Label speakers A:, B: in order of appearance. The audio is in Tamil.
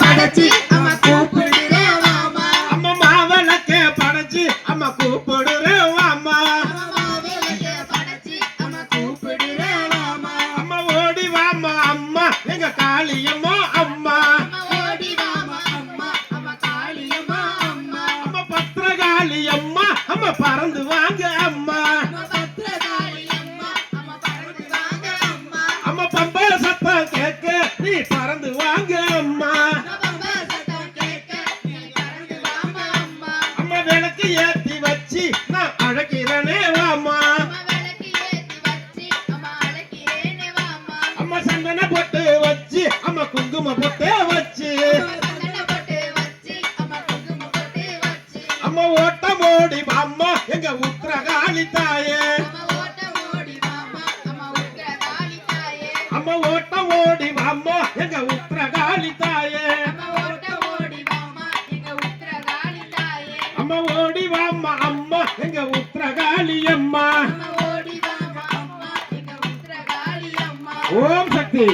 A: படைச்சு அம்மா கூப்பிடுறேன் வாமா
B: அம்மா மாவிளக்க படைச்சு அம்மா கூப்பிடுறேன் வாம்மா.
A: அம்மா வாமா
B: ஓடி எங்க
A: வாமா அம்மா. அம்மா காளியம்மா அம்மா.
B: அம்மா பத்திரகாளி அம்மா. அம்மா பறந்து வாங்க அம்மா. விளக்கு ஏத்தி வச்சு நான் அழைக்கிறேனே
A: வாமா
B: அம்மா சந்தன பொட்டு வச்சு அம்மா குங்கும பொட்டு வச்சு.
A: அம்மா போட்டு வச்சு அம்மா
B: எங்க உத்திரகாளி தாயே
A: அம்மா ஓட்டம் ஓடி வாமா அம்மா
B: வாம்மா அம்மா எங்க உத்திரகாளி அம்மா
A: வாமா
B: ஓம் சக்தி?